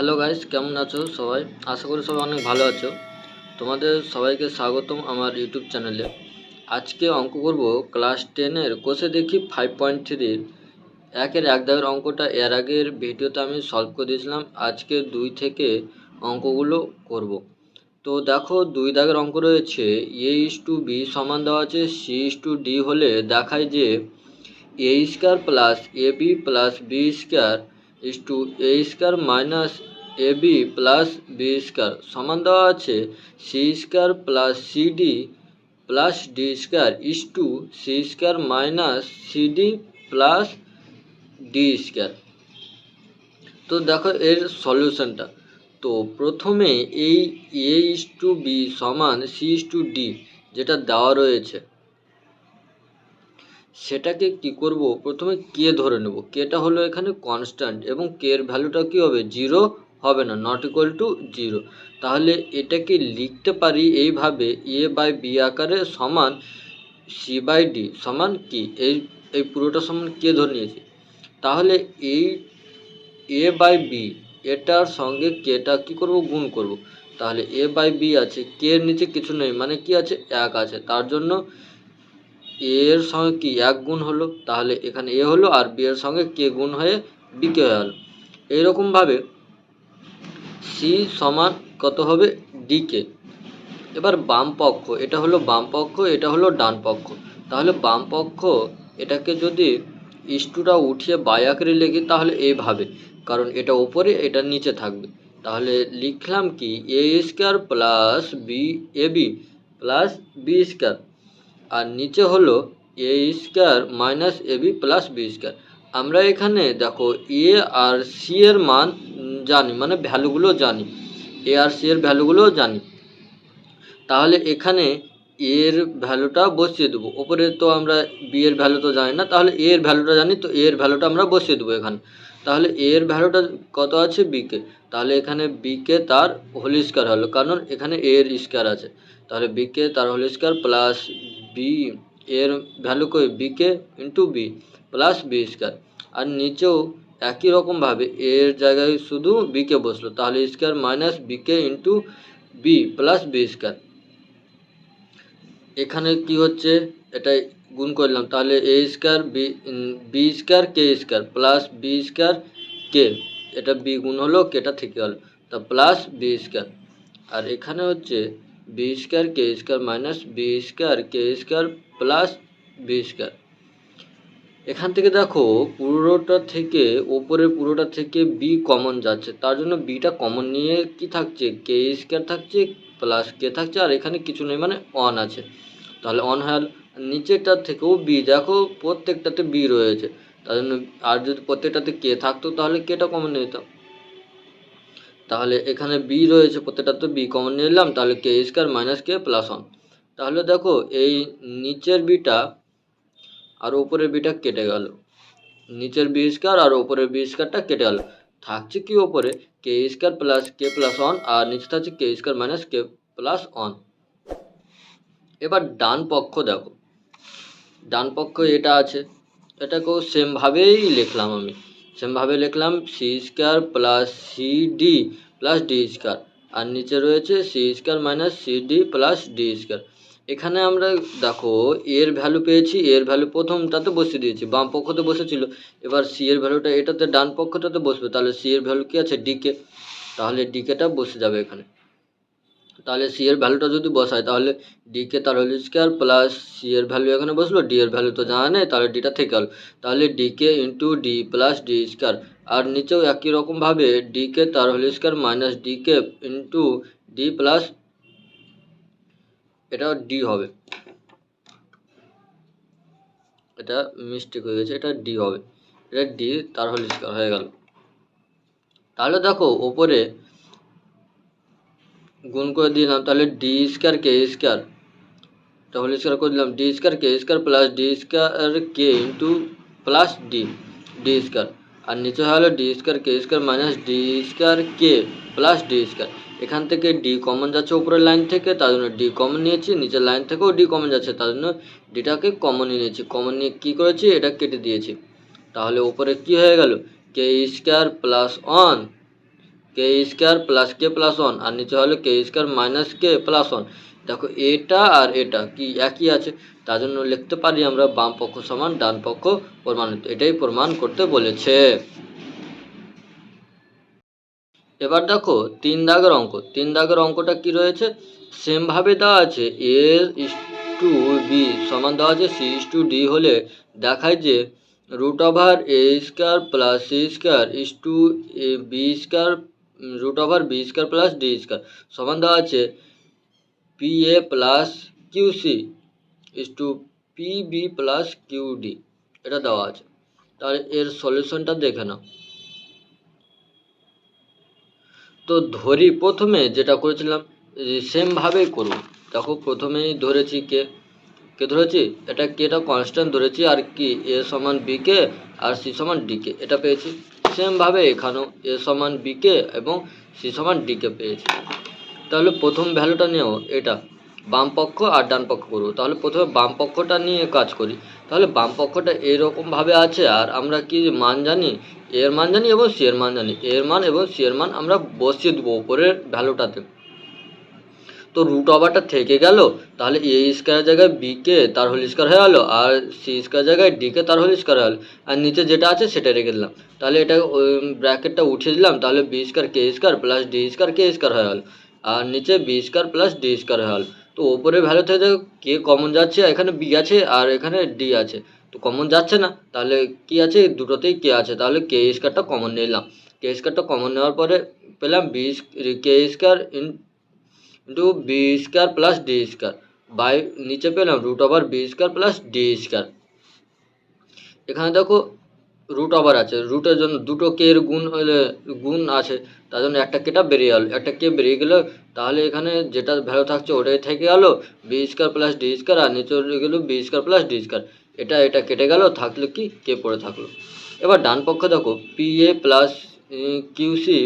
Hello guys কেমন আছো সবাই? আশা করি সবাই অনেক ভালো আছো। তোমাদের সবাইকে স্বাগতম আমার ইউটিউব চ্যানেলে আজকে অঙ্ক করব ক্লাস টেনের কোষে দেখি ফাইভ পয়েন্ট থ্রির একের এক দাগের অঙ্কটা এর আগের ভিডিওতে আমি সলভ করে দিয়েছিলাম। আজকে দুই থেকে অঙ্কগুলো করব। তো দেখো, দুই দাগের অঙ্ক রয়েছে। এ ইস টু বি সমান দেওয়া আছে। সি ইস টু ডি হলে দেখায় যে A square plus A B plus B square is to A square minus A B plus B square সমান দেওয়া আছে C square plus C D plus D square is to C square minus C D plus D square তো দেখো এর সলিউশনটা তো প্রথমে এই এ ইস টু বি সমান সি ইস টু ডি যেটা দেওয়া রয়েছে। সেটাকে কি করব? প্রথমে কে ধরে নেব? কেটা হলো এখানে কনস্ট্যান্ট এবং কে এর ভ্যালুটা কি হবে? জিরো হবে না নট ইকুয়াল টু জিরো তাহলে এটাকে লিখতে পারি এইভাবে এ বাই বি আকারে সমান সি বাই ডি সমান কি? এই এই পুরোটা সমান কে ধরে নিয়েছি? তাহলে এই এ বাই বি এটার সঙ্গে কেটা কি করব? গুণ করব। তাহলে এ বাই বি আছে, কে এর নিচে কিছু নেই মানে কি আছে? এক আছে। তার জন্য এর সঙ্গে কি এক গুণ হলো? তাহলে এখানে এ হলো আর বি এর সঙ্গে কে গুণ হয়ে বি কে হয়ে গেলো এইরকমভাবে সি সমান কত হবে? ডিকে এবার বাম পক্ষ, এটা হলো বাম পক্ষ, এটা হলো ডান পক্ষ। তাহলে বাম পক্ষ এটাকে যদি ইস্টুটা উঠিয়ে বাই আকারে লিখি, তাহলে এইভাবে কারণ এটা ওপরে এটা নিচে থাকবে। তাহলে লিখলাম কি? A square plus B A B plus B square আর নিচে হলো A square minus A B plus B square আমরা এখানে দেখো এ আর সি এর মান জানি মানে ভ্যালুগুলো জানি। এ আর সি এর ভ্যালুগুলো জানি। তাহলে এখানে এর ভ্যালুটা বসিয়ে দেবো। ওপরে তো আমরা বি এর ভ্যালু তো জানি না, তাহলে এ এর ভ্যালুটা জানি, তো এ এর ভ্যালুটা আমরা বসিয়ে দেবো এখানে। তাহলে এ এর ভ্যালুটা কত আছে? বিকে তাহলে এখানে বিকে তার হোল স্কোয়ার হলো, কারণ এখানে এ এর স্কোয়ার আছে। তাহলে বিকে তার হোল স্কোয়ার প্লাস বি এর ভ্যালু কই? BK into B plus B square আর নিচেও একই রকমভাবে এর জায়গায় শুধু বিকে বসল। তাহলে square minus BK into B plus B square এখানে কি হচ্ছে? এটা গুণ করলাম। তাহলে A square B B square K square plus B square K এটা বি গুণ হলো কেটা থেকে হলো। তা প্লাস বি স্কোয়ার আর এখানে হচ্ছে B square K square minus B square K square plus B square এখান থেকে দেখো, পুরোটা থেকে ওপরের পুরোটা থেকে বি কমন যাচ্ছে। তার জন্য বিটা কমন নিয়ে কি থাকছে? কে স্কোয়ার থাকছে প্লাস কে থাকছে, আর এখানে কিছু নেই মানে অন আছে। তাহলে অন গেল। নিচেরটার থেকেও বি দেখো প্রত্যেকটাতে বি রয়েছে। তার জন্য আর যদি প্রত্যেকটাতে কে থাকতো, তাহলে কেটা কমন নিয়ে নিতাম। তাহলে এখানে বি রয়েছে প্রত্যেকটা তো বি কমন নিয়ে নিলাম, তাহলে K square minus K plus one তাহলে দেখো, এই নিচের বিটা আর উপরের বিটা কেটে গেল। নিচের বি স্কোয়ার আর ওপরের বি স্কোয়ারটা কেটে গেল। থাকছে কি ওপরে K square plus K plus one আর নিচে থাকছে K square minus K plus one এবার ডান পক্ষ দেখো। ডান পক্ষ এটা আছে। এটাকেও সেমভাবেই লিখলাম আমি। সেমভাবে লিখলাম C square plus C D plus D square আর নিচে রয়েছে C square minus C D plus D square এখানে আমরা দেখো এর ভ্যালু পেয়েছি এর ভ্যালু প্রথমটাতে বসিয়ে দিয়েছি, বাম পক্ষতে বসেছিল। এবার সি এর ভ্যালুটা এটাতে ডান পক্ষটাতে বসবে, তাহলে সি এর ভ্যালু কী আছে? ডিকে তাহলে ডিকেটা বসে যাবে এখানে। তাহলে সি এর ভ্যালুটা যদি বসায়, তাহলে ডিকে তার হোল স্কোয়ার প্লাস সি এর ভ্যালু এখানে বসল ডি এর ভ্যালু তো জানা নেই, তাহলে ডিটা থেকে গেল। তাহলে DK into D plus D square আর নিচেও একই রকমভাবে ডিকে তার whole square minus DK into D plus এটা ডি হবে। এটা মিস্টেক হয়ে গেছে, এটা ডি হবে। এটা ডি তার হোল স্কোয়ার হয়ে গেল। তাহলে দেখো ওপরে গুণ করে দিলাম, তাহলে ডি স্কোয়ার কে স্কোয়ার তাহলে হোল স্কোয়ার করে দিলাম D square K square plus D square K into plus D D square আর নিচে হলো D square K square minus D square K plus D square এখান থেকে ডি কমন যাচ্ছে উপরের line থেকে, তার জন্য ডি কমন নিয়েছি। নিচের লাইন থেকেও ডি কমন যাচ্ছে, তার জন্য ডিটাকে কমন নিয়েছি। কমন নিয়ে কী করেছি? এটা কেটে দিয়েছি। তাহলে উপরে কি হয়ে গেল? K square plus one K square plus K plus one আর নিচে হলো K square minus K plus one. দেখো, এটা আর এটা কি একই আছে? তার জন্য লিখতে পারি আমরা বাম পক্ষ সমান ডান পক্ষ প্রমাণিত। এটাই প্রমাণ করতে বলেছে। এবার দেখো, তিন দাগের অঙ্ক। তিন দাগের অঙ্কটা কি রয়েছে? সেম ভাবে দেওয়া আছে এ ইস টু বি সমান দেওয়া আছে সি ইস টু ডি হলে দেখায় যে root over A square plus C square is to B square root over B square plus D square সমান দেওয়া আছে P A plus Q C is to P B plus Q D এটা দেওয়া আছে। তাহলে এর সলিউশনটা দেখে নাও। তো ধরি প্রথমে যেটা করেছিলাম সেমভাবেই করব। দেখো প্রথমেই ধরেছি কে। কে ধরেছি? এটা কেটা কনস্ট্যান্ট ধরেছি, আর কি? এ সমান বি কে, আর সি সমান ডি কে। এটা পেয়েছি। সেমভাবে এখানেও এ সমান বিকে এবং সি সমান ডি কে পেয়েছি। তাহলে প্রথম ভ্যালুটা নেও এটা বাম পক্ষ আর ডান পক্ষ করব। তাহলে প্রথমে বাম পক্ষটা নিয়ে কাজ করি। তাহলে বাম পক্ষটা এরকমভাবে আছে আর আমরা কি মান জানি? এর মান জানি এবং সি এর মান জানি। এর মান এবং সি এর মান আমরা বসিয়ে দেবো উপরের ভ্যালুটাতে তো রুট ওভারটা থেকে গেল, তাহলে এ স্কোয়ার জায়গায় বি কে তার হোল স্কোয়ার হয়ে গেলো আর সি স্কোয়ার জায়গায় ডি কে তার হোল স্কোয়ার হয়ে গেলো আর নিচে যেটা আছে সেটা রেখে দিলাম। তাহলে এটা ব্র্যাকেটটা উঠিয়ে দিলাম, তাহলে B square K square plus D square K square হয়ে গেলো আর নিচে B square plus D square হয়ে গেলো তো ওপরে ভ্যালু থেকে কে কমন যাচ্ছে এখানে বি আছে, আর এখানে ডি আছে। তো কমন যাচ্ছে না, তাহলে কি আছে? দুটোতেই কে আছে। তাহলে কে স্কোয়ারটা কমন নিলাম কে স্কোয়ারটা কমন নেওয়ার পরে পেলাম B K square in into B square plus D square by নিচে পেলাম root over B square plus D square এখানে দেখো রুট ওভার আছে রুটের জন্য দুটো কে এর গুণ হলে, গুণ আছে, তার জন্য একটা কেটা বেরিয়ে গেলো একটা কে বেরিয়ে গেলো, তাহলে এখানে যেটা ভ্যালু থাকছে ওটাই থেকে গেলো B square plus D square আর নিচে গেলো B square plus D square এটা এটা কেটে গেল, থাকল কি? কে পড়ে থাকল। এবার ডান পক্ষে দেখো P A plus Q C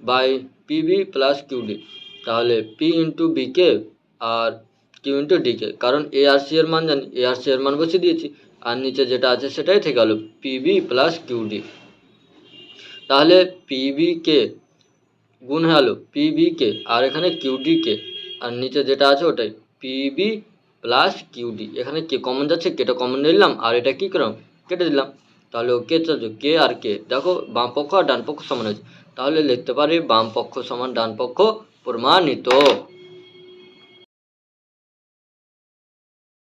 by PB plus QD তাহলে পি ইন্টু বিকে আর কিউ ইন্টু ডিকে কারণ এ আর সি এর মান জানি এ আর সি এর মান বসিয়ে দিয়েছি। আর নিচে যেটা আছে সেটাই থেকে গেলো পিবি প্লাস কিউডি তাহলে পিবি কে গুণ গেলো পিবি কে আর এখানে কিউডি কে আর নিচে যেটা আছে ওটাই পিবি প্লাস কিউডি এখানে কে কমন যাচ্ছে কেটা কমন নিলাম, আর এটা কী করলাম? কেটে দিলাম। তাহলে কে চলছে কে আর কে দেখো বাম পক্ষ আর ডান পক্ষ সমান আছে তাহলে লিখতে পারি বাম পক্ষ সমান ডান পক্ষ প্রমাণিত